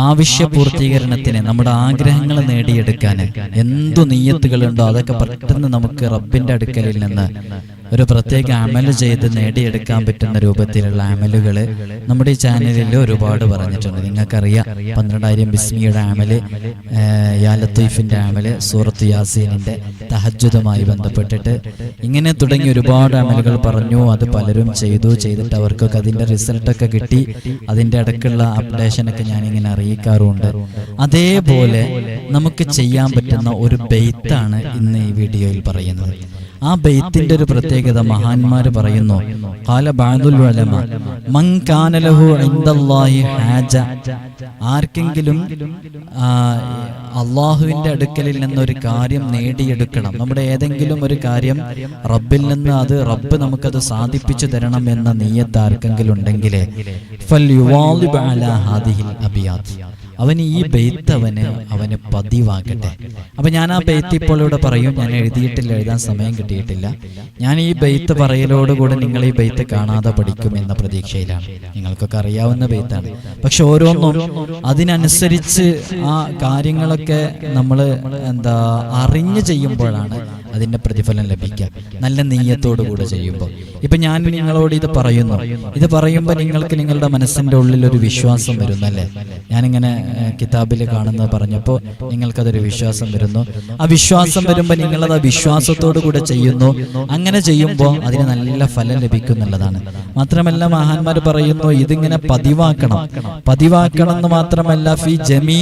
ആവശ്യ പൂർത്തീകരണത്തിന് നമ്മുടെ ആഗ്രഹങ്ങൾ നേടിയെടുക്കാൻ എന്തു നീയത്തുകളുണ്ടോ? അതൊക്കെ പെട്ടെന്ന് നമുക്ക് റബ്ബിന്റെ അടുക്കലിൽ നിന്ന് ഒരു പ്രത്യേക അമൽ ചെയ്ത് നേടിയെടുക്കാൻ പറ്റുന്ന രൂപത്തിലുള്ള അമലുകൾ നമ്മുടെ ഈ ചാനലിൽ ഒരുപാട് പറഞ്ഞിട്ടുണ്ട്. നിങ്ങൾക്കറിയാം പന്ത്രണ്ടായിരം ബിസ്മിയുടെ അമൽ യാ ലത്തീഫിന്റെ അമൽ സൂറത്ത് യാസീനിന്റെ തഹജുദുമായി ബന്ധപ്പെട്ടിട്ട് ഇങ്ങനെ തുടങ്ങി ഒരുപാട് അമലുകൾ പറഞ്ഞു. അത് പലരും ചെയ്തു ചെയ്തിട്ട് അവർക്കൊക്കെ അതിന്റെ റിസൾട്ടൊക്കെ കിട്ടി. അതിന്റെ ഇടയ്ക്കുള്ള അപ്ഡേഷനൊക്കെ ഞാനിങ്ങനെ അറിയിക്കാറുണ്ട്. അതേപോലെ നമുക്ക് ചെയ്യാൻ പറ്റുന്ന ഒരു ബെയ്ത്താണ് ഇന്ന് ഈ വീഡിയോയിൽ പറയുന്നത്. ആ ബെയ്ത്തിന്റെ ഒരു പ്രത്യേകത മഹാന്മാര് പറയുന്നു. കാല ഹാജ ആർക്കെങ്കിലും അള്ളാഹുവിന്റെ അടുക്കലിൽ ഒരു കാര്യം നേടിയെടുക്കണം. നമ്മുടെ ഏതെങ്കിലും ഒരു കാര്യം റബ്ബിൽ നിന്ന് അത് റബ്ബ് നമുക്കത് സാധിപ്പിച്ചു തരണം എന്ന നീയത്ത് ആർക്കെങ്കിലും ഹാദിഹിൽ അബിയാത്ത് അവൻ ഈ ബെയ്ത്ത് അവന് അവന് പതിവാക്കട്ടെ. അപ്പൊ ഞാൻ ആ ബെയ്ത്ത് ഇപ്പോൾ ഇവിടെ പറയും ഞാൻ എഴുതിയിട്ടില്ല എഴുതാൻ സമയം കിട്ടിയിട്ടില്ല. ഞാൻ ഈ ബെയ്ത്ത് പറയലോടുകൂടെ നിങ്ങൾ ഈ ബെയ്ത്ത് കാണാതെ പഠിക്കും എന്ന പ്രതീക്ഷയിലാണ്. നിങ്ങൾക്കൊക്കെ അറിയാവുന്ന ബെയ്ത്താണ്. പക്ഷെ ഓരോന്നും അതിനനുസരിച്ച് ആ കാര്യങ്ങളൊക്കെ നമ്മൾ എന്താ അറിഞ്ഞു ചെയ്യുമ്പോഴാണ് അതിന്റെ പ്രതിഫലം ലഭിക്കാം നല്ല നീയത്തോടു കൂടെ ചെയ്യുമ്പോൾ. ഇപ്പൊ ഞാൻ നിങ്ങളോട് ഇത് പറയുന്നു. ഇത് പറയുമ്പോൾ നിങ്ങൾക്ക് നിങ്ങളുടെ മനസ്സിന്റെ ഉള്ളിൽ ഒരു വിശ്വാസം വരുന്നല്ലേ? ഞാനിങ്ങനെ കിതാബിൽ കാണുന്നത് പറഞ്ഞപ്പോൾ നിങ്ങൾക്കതൊരു വിശ്വാസം വരുന്നു. ആ വിശ്വാസം വരുമ്പോൾ നിങ്ങളത് ആ വിശ്വാസത്തോടു കൂടെ ചെയ്യുന്നു. അങ്ങനെ ചെയ്യുമ്പോൾ അതിന് നല്ല ഫലം ലഭിക്കും എന്നുള്ളതാണ്. മാത്രമല്ല മഹാന്മാർ പറയുന്നു ഇതിങ്ങനെ പതിവാക്കണം. പതിവാക്കണം എന്ന് മാത്രമല്ല ഫി ജമീ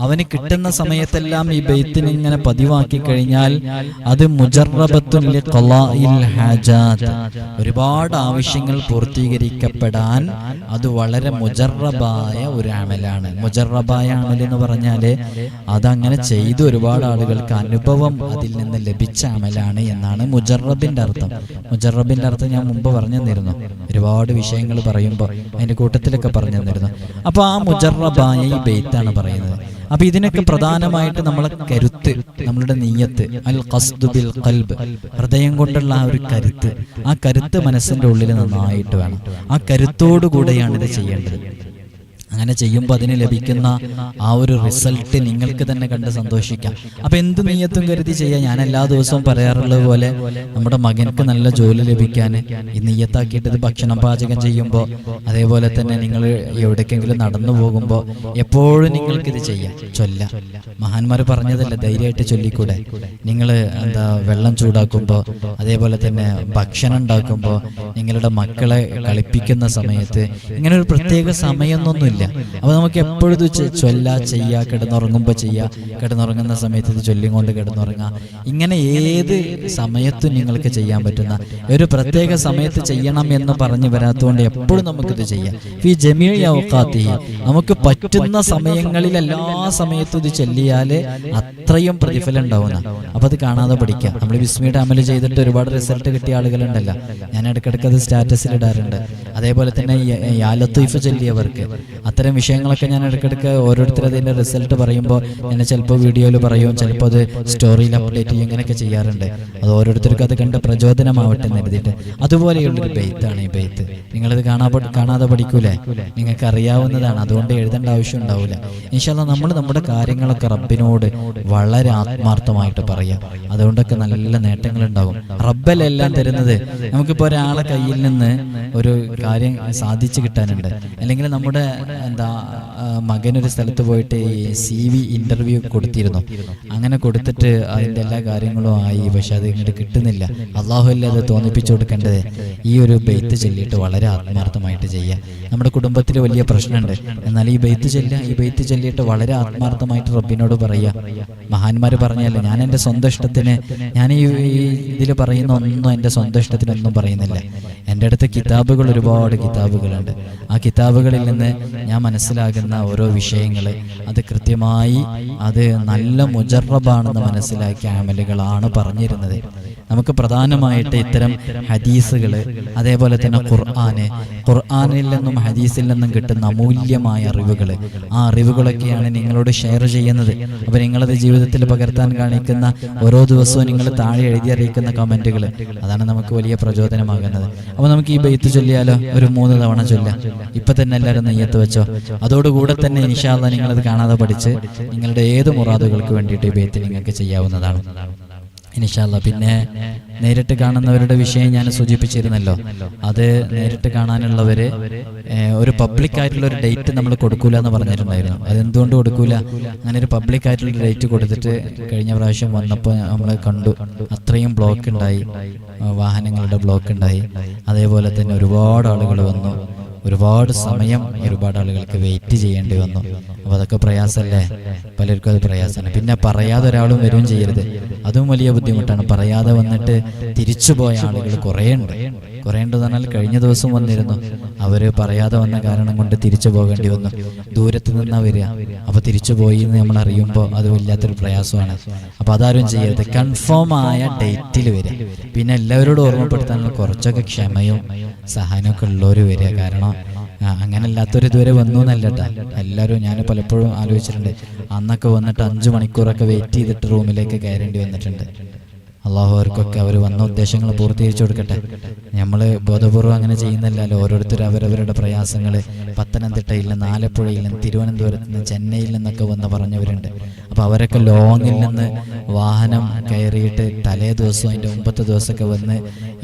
അവന് കിട്ടുന്ന സമയത്തെല്ലാം ഈ ബെയ്ത്തിന് ഇങ്ങനെ പതിവാക്കി കഴിഞ്ഞാൽ അത് മുജറബത്തു ഒരുപാട് ആവശ്യങ്ങൾ പൂർത്തീകരിക്കപ്പെടാൻ അത് വളരെ മുജറബായ ഒരു അമലാണ്. മുജറബായ അമൽ എന്ന് പറഞ്ഞാൽ അതങ്ങനെ ചെയ്ത് ഒരുപാട് ആളുകൾക്ക് അനുഭവം അതിൽ നിന്ന് ലഭിച്ച അമലാണ് എന്നാണ് മുജറബിന്റെ അർത്ഥം. മുജറബിന്റെ അർത്ഥം ഞാൻ മുമ്പ് പറഞ്ഞു തന്നിരുന്നു ഒരുപാട് വിഷയങ്ങൾ പറയുമ്പോൾ അതിന്റെ കൂട്ടത്തിലൊക്കെ പറഞ്ഞു തന്നിരുന്നു അപ്പൊ ആ മുജറബായ ഈ ബെയ്ത്താണ് പറയുന്നത്. അപ്പൊ ഇതിനൊക്കെ പ്രധാനമായിട്ട് നമ്മളെ കരുത്ത് നമ്മളുടെ നീയത്ത് അൽ ഖസ്ദു ബിൽ ഖൽബ് ഹൃദയം കൊണ്ടുള്ള ആ ഒരു കരുത്ത് ആ കരുത്ത് മനസ്സിന്റെ ഉള്ളിൽ നന്നായിട്ട് വേണം. ആ കരുത്തോടു കൂടെയാണ് ഇത് ചെയ്യേണ്ടത്. അങ്ങനെ ചെയ്യുമ്പോൾ അതിന് ലഭിക്കുന്ന ആ ഒരു റിസൾട്ട് നിങ്ങൾക്ക് തന്നെ കണ്ട് സന്തോഷിക്കാം. അപ്പൊ എന്ത് നീയത്തും കരുതി ചെയ്യാം? ഞാൻ എല്ലാ ദിവസവും പറയാറുള്ളത് പോലെ നമ്മുടെ മകനക്ക് നല്ല ജോലി ലഭിക്കാൻ ഈ നീയത്താക്കിയിട്ട് ഇത് ഭക്ഷണം പാചകം ചെയ്യുമ്പോൾ അതേപോലെ തന്നെ നിങ്ങൾ എവിടേക്കെങ്കിലും നടന്നു പോകുമ്പോൾ എപ്പോഴും നിങ്ങൾക്ക് ഇത് ചെയ്യാം. ചൊല്ല. മഹാന്മാർ പറഞ്ഞതല്ല ധൈര്യമായിട്ട് ചൊല്ലിക്കൂടെ? നിങ്ങൾ എന്താ വെള്ളം ചൂടാക്കുമ്പോൾ അതേപോലെ തന്നെ ഭക്ഷണം ഉണ്ടാക്കുമ്പോൾ നിങ്ങളുടെ മക്കളെ കളിപ്പിക്കുന്ന സമയത്ത് ഇങ്ങനെ ഒരു പ്രത്യേക സമയമൊന്നുമില്ല. അപ്പൊ നമുക്ക് എപ്പോഴും ഇത് ചൊല്ല ചെയ്യ കിടന്നുറങ്ങുമ്പോൾ ചെയ്യാ. കിടന്നുറങ്ങുന്ന സമയത്ത് ഇത് ചൊല്ലിക്കൊണ്ട് കിടന്നുറങ്ങുക ഇങ്ങനെ ഏത് സമയത്തും നിങ്ങൾക്ക് ചെയ്യാൻ പറ്റുന്ന ഒരു പ്രത്യേക സമയത്ത് ചെയ്യണം എന്ന് പറഞ്ഞു വരാത്തതുകൊണ്ട് എപ്പോഴും നമുക്കിത് ചെയ്യാം. ഈ ജമീൽ ഔക്കാത്തി നമുക്ക് പറ്റുന്ന സമയങ്ങളിൽ എല്ലാ സമയത്തും ഇത് ചൊല്ലിയാൽ അത്രയും പ്രതിഫലം ഉണ്ടാവുന്ന. അപ്പൊ അത് കാണാതെ പഠിക്കാം. നമ്മൾ വിസ്മിയുടെ അമൽ ചെയ്തിട്ട് ഒരുപാട് റിസൾട്ട് കിട്ടിയ ആളുകളുണ്ടല്ലോ. ഞാൻ ഇടയ്ക്കിടയ്ക്ക് അത് സ്റ്റാറ്റസിൽ ഇടാറുണ്ട് അതേപോലെ തന്നെ യാലത്തീഫ് ചൊല്ലിയവർക്ക്. അത്തരം വിഷയങ്ങളൊക്കെ ഞാൻ ഇടയ്ക്കിടയ്ക്ക് ഓരോരുത്തർ അതിന്റെ റിസൾട്ട് പറയുമ്പോൾ എന്നെ ചിലപ്പോൾ വീഡിയോയിൽ പറയും ചിലപ്പോൾ അത് സ്റ്റോറിയിൽ അപ്ഡേറ്റ് ചെയ്യും ഇങ്ങനെയൊക്കെ ചെയ്യാറുണ്ട്. അത് ഓരോരുത്തർക്കും അത് കണ്ട് പ്രചോദനമാവട്ടെ എന്ന് എഴുതിയിട്ട് അതുപോലെയുള്ളൊരു ബെയ്ത്താണ് ഈ ബെയ്ത്ത്. നിങ്ങളിത് കാണാ കാണാതെ പഠിക്കൂലേ? നിങ്ങൾക്ക് അറിയാവുന്നതാണ്. അതുകൊണ്ട് എഴുതേണ്ട ആവശ്യം ഉണ്ടാവില്ല ഇൻഷാല്ല നമ്മൾ നമ്മുടെ കാര്യങ്ങളൊക്കെ റബ്ബിനോട് വളരെ ആത്മാർത്ഥമായിട്ട് പറയാം. അതുകൊണ്ടൊക്കെ നല്ല നേട്ടങ്ങൾ ഉണ്ടാകും റബ്ബലെല്ലാം തരുന്നത്. നമുക്കിപ്പോൾ ഒരാളെ കയ്യിൽ നിന്ന് ഒരു കാര്യം സാധിച്ചു കിട്ടാനുണ്ട്. അല്ലെങ്കിൽ നമ്മുടെ എന്താ മകനൊരു സ്ഥലത്ത് പോയിട്ട് സി വി ഇന്റർവ്യൂ കൊടുത്തിരുന്നു. അങ്ങനെ കൊടുത്തിട്ട് അതിന്റെ എല്ലാ കാര്യങ്ങളും ആയി പക്ഷെ അത് ഇങ്ങോട്ട് കിട്ടുന്നില്ല. അള്ളാഹു അല്ല അത് തോന്നിപ്പിച്ചു കൊടുക്കേണ്ടത്? ഈ ഒരു ബെയ്ത്ത് ചൊല്ലിയിട്ട് വളരെ ആത്മാർത്ഥമായിട്ട് ചെയ്യുക നമ്മുടെ കുടുംബത്തിൽ വലിയ പ്രശ്നമുണ്ട്. എന്നാൽ ഈ ബെയ്ത്ത് ചൊല്ലുക ഈ ബെയ്ത്ത് ചൊല്ലിയിട്ട് വളരെ ആത്മാർത്ഥമായിട്ട് റബ്ബിനോട് പറയുക മഹാന്മാർ പറഞ്ഞല്ലേ ഞാൻ എന്റെ സ്വന്തം ഇഷ്ടത്തിന് ഞാൻ ഈ ഇതിൽ പറയുന്ന ഒന്നും എന്റെ സ്വന്തം ഇഷ്ടത്തിനൊന്നും പറയുന്നില്ല. എന്റെ അടുത്ത് കിതാബുകൾ ഒരുപാട് കിതാബുകളുണ്ട്. ആ കിതാബുകളിൽ നിന്ന് ഞാൻ മനസ്സിലാകുന്ന ഓരോ വിഷയങ്ങൾ അത് കൃത്യമായി അത് നല്ല മുജറബാണെന്ന് മനസ്സിലാക്കിയ അമലുകളാണ് പറഞ്ഞിരുന്നത്. നമുക്ക് പ്രധാനമായിട്ട് ഇത്തരം ഹദീസുകൾ അതേപോലെ തന്നെ ഖുർആന്. ഖുർആാനിൽ നിന്നും ഹദീസിൽ നിന്നും കിട്ടുന്ന അമൂല്യമായ അറിവുകൾ ആ അറിവുകളൊക്കെയാണ് നിങ്ങളോട് ഷെയർ ചെയ്യുന്നത്. അപ്പോൾ നിങ്ങളത് ജീവിതത്തിൽ പകർത്താൻ കാണിക്കുന്ന ഓരോ ദിവസവും നിങ്ങൾ താഴെ എഴുതി അറിയിക്കുന്ന കമന്റുകൾ അതാണ് നമുക്ക് വലിയ പ്രചോദനമാകുന്നത്. അപ്പോൾ നമുക്ക് ഈ ബെയ്ത്ത് ചൊല്ലിയാലോ? ഒരു മൂന്ന് തവണ ചൊല്ലാം ഇപ്പം തന്നെ എല്ലാവരും നെയ്യത്ത് വെച്ചോ? അതോടുകൂടെ തന്നെ ഇൻഷാല്ല നിങ്ങളത് കാണാതെ പഠിച്ച് നിങ്ങളുടെ ഏത് മുറാദുകൾക്ക് വേണ്ടിയിട്ട് ഈ ബെയ്ത്ത് നിങ്ങൾക്ക് ചെയ്യാവുന്നതാണ്. ഇൻഷാല്ല പിന്നെ നേരിട്ട് കാണുന്നവരുടെ വിഷയം ഞാൻ സൂചിപ്പിച്ചിരുന്നല്ലോ. അത് നേരിട്ട് കാണാനുള്ളവര് ഒരു പബ്ലിക് ആയിട്ടുള്ള ഒരു ഡേറ്റ് നമ്മൾ കൊടുക്കൂല എന്ന് പറഞ്ഞിട്ടുണ്ടായിരുന്നു. അതെന്തുകൊണ്ട് കൊടുക്കൂല? അങ്ങനെ ഒരു പബ്ലിക് ആയിട്ടുള്ള ഡേറ്റ് കൊടുത്തിട്ട് കഴിഞ്ഞ പ്രാവശ്യം വന്നപ്പോൾ നമ്മൾ കണ്ടു. അത്രയും ബ്ലോക്ക് ഉണ്ടായി. വാഹനങ്ങളുടെ ബ്ലോക്ക് ഉണ്ടായി. അതേപോലെ തന്നെ ഒരുപാട് ആളുകൾ വന്നു. ഒരുപാട് സമയം ഒരുപാട് ആളുകൾക്ക് വെയിറ്റ് ചെയ്യേണ്ടി വന്നു. അപ്പോൾ അതൊക്കെ പ്രയാസമല്ലേ പലർക്കും അത് പ്രയാസമാണ്. പിന്നെ പറയാതെ ഒരാളും വരികയും ചെയ്യരുത്. അതും വലിയ ബുദ്ധിമുട്ടാണ്. പറയാതെ വന്നിട്ട് തിരിച്ചു പോയ ആളുകൾ കുറേ ഉണ്ട് കുറേ തന്നാൽ കഴിഞ്ഞ ദിവസം വന്നിരുന്നു. അവർ പറയാതെ വന്ന കാരണം കൊണ്ട് തിരിച്ചു പോകേണ്ടി വന്നു. ദൂരത്ത് നിന്നാ വരിക. അപ്പൊ തിരിച്ചു പോയി എന്ന് നമ്മൾ അറിയുമ്പോൾ അത് വല്ലാത്തൊരു പ്രയാസമാണ്. അപ്പൊ അതാരും ചെയ്യരുത്. കൺഫേം ആയ ഡേറ്റിൽ വരിക. പിന്നെ എല്ലാവരോടും ഓർമ്മപ്പെടുത്താനുള്ള കുറച്ചൊക്കെ ക്ഷമയും സഹനമൊക്കെ ഉള്ളവർ വരിക. കാരണം അങ്ങനെ അല്ലാത്തൊരു ഇതുവരെ വന്നു എന്നല്ലട്ടാ എല്ലാവരും ഞാൻ പലപ്പോഴും ആലോചിച്ചിട്ടുണ്ട്. അന്നൊക്കെ വന്നിട്ട് അഞ്ചു മണിക്കൂറൊക്കെ വെയിറ്റ് ചെയ്തിട്ട് റൂമിലേക്ക് കയറേണ്ടി വന്നിട്ടുണ്ട്. അള്ളാഹു അവർക്കൊക്കെ അവർ വന്ന ഉദ്ദേശങ്ങൾ പൂർത്തീകരിച്ചു കൊടുക്കട്ടെ. നമ്മൾ ബോധപൂർവം അങ്ങനെ ചെയ്യുന്നില്ലല്ലോ ഓരോരുത്തരും അവരവരുടെ പ്രയാസങ്ങൾ പത്തനംതിട്ടയിൽ നിന്ന് ആലപ്പുഴയിൽ നിന്ന് തിരുവനന്തപുരത്ത് നിന്ന് ചെന്നൈയിൽ നിന്നൊക്കെ വന്ന് പറഞ്ഞവരുണ്ട്. അപ്പോൾ അവരൊക്കെ ലോങ്ങിൽ നിന്ന് വാഹനം കയറിയിട്ട് തലേ ദിവസവും അതിന്റെ മുമ്പത്തെ ദിവസമൊക്കെ വന്ന്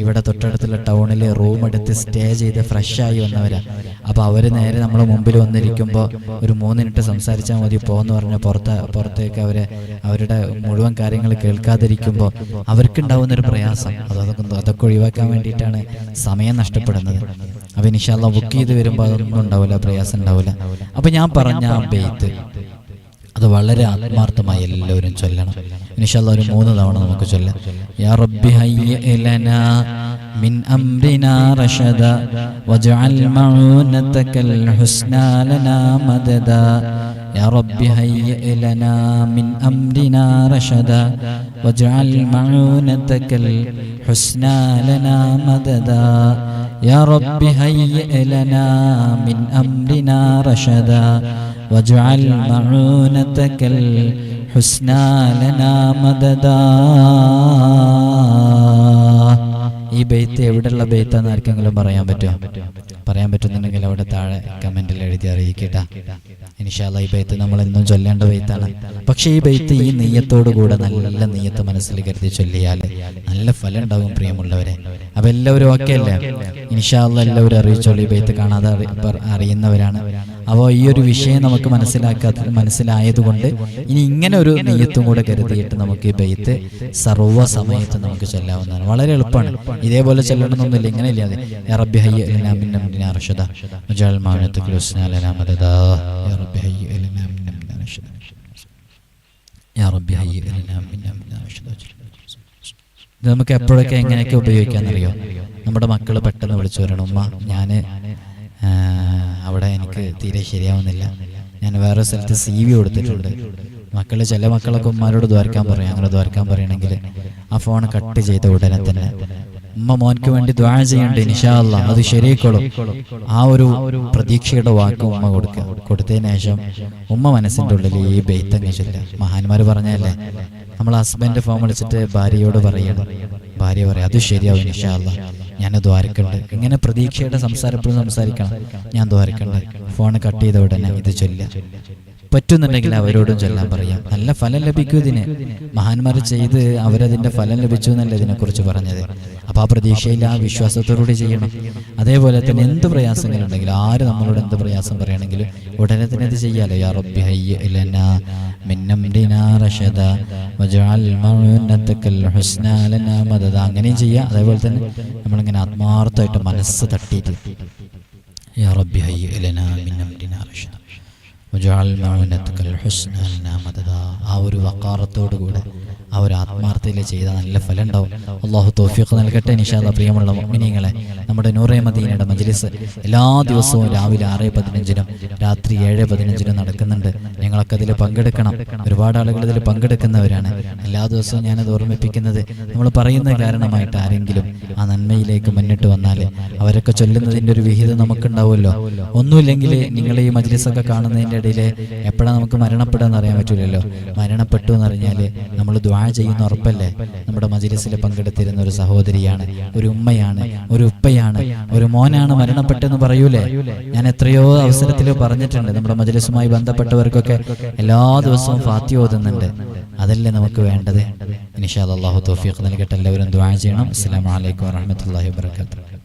ഇവിടെ തൊട്ടടുത്തുള്ള ടൗണിൽ റൂം എടുത്ത് സ്റ്റേ ചെയ്ത് ഫ്രഷായി വന്നവരാ. അപ്പോൾ അവർ നേരെ നമ്മളെ മുമ്പിൽ വന്നിരിക്കുമ്പോൾ ഒരു മൂന്ന് മിനിറ്റ് സംസാരിച്ചാൽ മതി പോന്ന് പറഞ്ഞ പുറത്ത് പുറത്തേക്ക് അവരെ അവരുടെ മുഴുവൻ കാര്യങ്ങൾ കേൾക്കാതിരിക്കുമ്പോൾ അവർക്കുണ്ടാവുന്ന ഒരു പ്രയാസം. അത് അതൊക്കെ അതൊക്കെ ഒഴിവാക്കാൻ വേണ്ടിയിട്ടാണ് സമയം നഷ്ടപ്പെടുന്നത്. അപ്പോൾ ഇനിഷാല്ല ബുക്ക് ചെയ്ത് വരുമ്പോൾ അതൊന്നും ഉണ്ടാവില്ല പ്രയാസം ഉണ്ടാവില്ല. അപ്പോൾ ഞാൻ പറഞ്ഞ ആ ബെയ്ത്ത് അത് വളരെ ആത്മാർത്ഥമായി എല്ലാവരും ചൊല്ലണം ഇൻഷാല്ല ഒരു മൂന്ന് തവണ നമുക്ക് ചൊല്ലാം യാ റബ്ബി ഹയ്യ ലനാ من أمرنا رشدا واجعل معونتك الحسنى لنا مددا يا رب هيئ لنا من أمرنا رشدا واجعل معونتك الحسنى لنا مددا يا رب هيئ لنا من أمرنا رشدا واجعل معونتك الحسنى لنا مددا ഈ ബെയ്ത്ത് എവിടെയുള്ള ബെയ്ത്താന്ന് ആർക്കെങ്കിലും പറയാൻ പറ്റുമോ പറയാൻ പറ്റുന്നുണ്ടെങ്കിൽ അവിടെ താഴെ കമന്റിൽ എഴുതി അറിയിക്കട്ടാ ഇൻഷാല്ല ഈ ബെയ്ത്ത് നമ്മൾ എന്നും ചൊല്ലേണ്ട ബെയ്ത്താണ് പക്ഷേ ഈ ബെയ്ത്ത് ഈ നെയ്യത്തോടു കൂടെ നല്ല നെയ്യത്ത് മനസ്സിൽ കരുതി ചൊല്ലിയാൽ നല്ല ഫലം ഉണ്ടാകും പ്രിയമുള്ളവരെ അപ്പൊ എല്ലാവരും ഓക്കെ അല്ലേ ഇൻഷാല്ല എല്ലാവരും അറിയിച്ചോളൂ ഈ ബെയ്ത്ത് കാണാതെ അറി- പർ- അറിയുന്നവരാണ് അപ്പോൾ ഈ ഒരു വിഷയം നമുക്ക് മനസ്സിലാക്കാത്ത മനസ്സിലായതുകൊണ്ട് ഇനി ഇങ്ങനെ ഒരു നെയ്യത്തും കൂടെ കരുതിയിട്ട് നമുക്ക് ഈ ബെയ്ത്ത് സർവ സമയത്ത് നമുക്ക് ചെല്ലാവുന്നതാണ്. വളരെ എളുപ്പമാണ്. ഇതേപോലെ ചെല്ലണമെന്നൊന്നുമില്ല ഇങ്ങനെ ഇല്ലാതെ റബ്ബി ഇത് നമുക്ക് എപ്പോഴൊക്കെ എങ്ങനെയൊക്കെ ഉപയോഗിക്കാന്നറിയോ? നമ്മുടെ മക്കൾ പെട്ടെന്ന് വിളിച്ചു വരണം ഉമ്മ ഞാൻ അവിടെ എനിക്ക് തീരെ ശരിയാവുന്നില്ല. ഞാൻ വേറെ സ്ഥലത്ത് സി വി കൊടുത്തിട്ടുണ്ട്. മക്കൾ ചില മക്കളൊക്കെ ഉമ്മാരോട് ദ്വാരക്കാൻ പറയും. അങ്ങനെ ദ്വാരക്കാൻ പറയണമെങ്കിൽ ആ ഫോൺ കട്ട് ചെയ്ത ഉടനെ തന്നെ ഉമ്മ മോൻക്ക് വേണ്ടി ദ്വാര ചെയ്യണ്ട നിഷാല്ല അത് ശരിയായിക്കോളും. ആ ഒരു പ്രതീക്ഷയുടെ വാക്ക് ഉമ്മ കൊടുക്കുക. കൊടുത്തതിന് ശേഷം ഉമ്മ മനസ്സിന്റെ ഉള്ളിൽ ഈ ബെയ്ത്തങ്ങ് ചൊല്ല മഹാന്മാർ പറഞ്ഞല്ലേ നമ്മൾ ഹസ്ബൻഡ് ഫോൺ വിളിച്ചിട്ട് ഭാര്യയോട് പറയണം. ഭാര്യ പറയാം അത് ശരിയാവും ഇൻഷാല്ല ഞാൻ ദ്വാരക്കുണ്ട്. ഇങ്ങനെ പ്രതീക്ഷയുടെ സംസാരപ്പോഴും സംസാരിക്കണം. ഞാൻ ദ്വാരക്കുണ്ട്. ഫോൺ കട്ട് ചെയ്ത ഉടനെ ഇത് ചൊല്ലുക. പറ്റുന്നുണ്ടെങ്കിൽ അവരോടും ചൊല്ലാൻ പറയാം. നല്ല ഫലം ലഭിക്കൂ ഇതിന്. മഹാന്മാർ ചെയ്ത് അവരതിന്റെ ഫലം ലഭിച്ചു എന്നല്ല ഇതിനെക്കുറിച്ച് പറഞ്ഞത്? അപ്പൊ ആ പ്രതീക്ഷയിൽ ആ വിശ്വാസത്തോടുകൂടി ചെയ്യണം. അതേപോലെ തന്നെ എന്ത് പ്രയാസങ്ങളുണ്ടെങ്കിലും ആര് നമ്മളോട് എന്ത് പ്രയാസം പറയുകയാണെങ്കിലും ഉടനെ തന്നെ ഇത് ചെയ്യാലോ. യാ റബ്ബി ഹയ്യ ലനാ മിൻ അംരിനാ റഷദ വജഅൽ മഅനതകൽ ഹുസ്നാ ലനാ മദദ. അങ്ങനെയും ചെയ്യാം. അതേപോലെ തന്നെ നമ്മളിങ്ങനെ ആത്മാർത്ഥമായിട്ട് മനസ്സ് തട്ടിയിട്ട്. യാ റബ്ബി ഹയ്യ ഇലനാ മിന്നം അംരിനാ റഷദ. ആ ഒരു വക്കാറത്തോടു കൂടെ ഒരു ആത്മാർത്ഥയിൽ ചെയ്ത നല്ല ഫലം ഉണ്ടാവും അള്ളാഹു തോഫിയൊക്കെ നൽകട്ടെ. നിഷാദ പ്രിയമുള്ള മിനിങ്ങളെ നമ്മുടെ നൂറേ മദീനയുടെ മജ്ലിസ് എല്ലാ ദിവസവും രാവിലെ ആറ് പതിനഞ്ചിനും രാത്രി ഏഴ് പതിനഞ്ചിനും നടക്കുന്നുണ്ട്. ഞങ്ങളൊക്കെ അതിൽ പങ്കെടുക്കണം. ഒരുപാട് ആളുകൾ ഇതിൽ പങ്കെടുക്കുന്നവരാണ്. എല്ലാ ദിവസവും ഞാനത് ഓർമ്മിപ്പിക്കുന്നത് നമ്മൾ പറയുന്ന കാരണമായിട്ട് ആരെങ്കിലും ആ നന്മയിലേക്ക് മുന്നിട്ട് വന്നാൽ അവരൊക്കെ ചൊല്ലുന്നതിന്റെ ഒരു വിഹിതം നമുക്കുണ്ടാവുമല്ലോ. ഒന്നുമില്ലെങ്കിൽ നിങ്ങൾ ഈ മജ്ലിസൊക്കെ കാണുന്നതിന്റെ ഇടയിൽ എപ്പോഴാണ് നമുക്ക് മരണപ്പെടുക അറിയാൻ പറ്റില്ലല്ലോ മരണപ്പെട്ടു എന്നറിഞ്ഞാൽ നമ്മൾ ദ്വാ ചെയ്യുന്ന ഉറപ്പല്ലേ? നമ്മുടെ മജിലിസിൽ പങ്കെടുത്തിരുന്ന ഒരു സഹോദരിയാണ് ഒരു ഉമ്മയാണ് ഒരു ഉപ്പയാണ് ഒരു മോനാണ് മരണപ്പെട്ടെന്ന് പറയൂലേ? ഞാൻ എത്രയോ അവസരത്തിൽ പറഞ്ഞിട്ടുണ്ട് നമ്മുടെ മജിലിസുമായി ബന്ധപ്പെട്ടവർക്കൊക്കെ എല്ലാ ദിവസവും ഫാത്തി ഓതുന്നുണ്ട്. അതല്ലേ നമുക്ക് വേണ്ടത്? നിഷാദ് അള്ളാഹു തോഫിയൊക്കെ നൽകട്ടെ. എല്ലാവരും ദ്വാ ചെയ്യണം. അസ്സാം വലൈക്കും വാഹമത്തല്ലാഹി വബറകാതുഹു.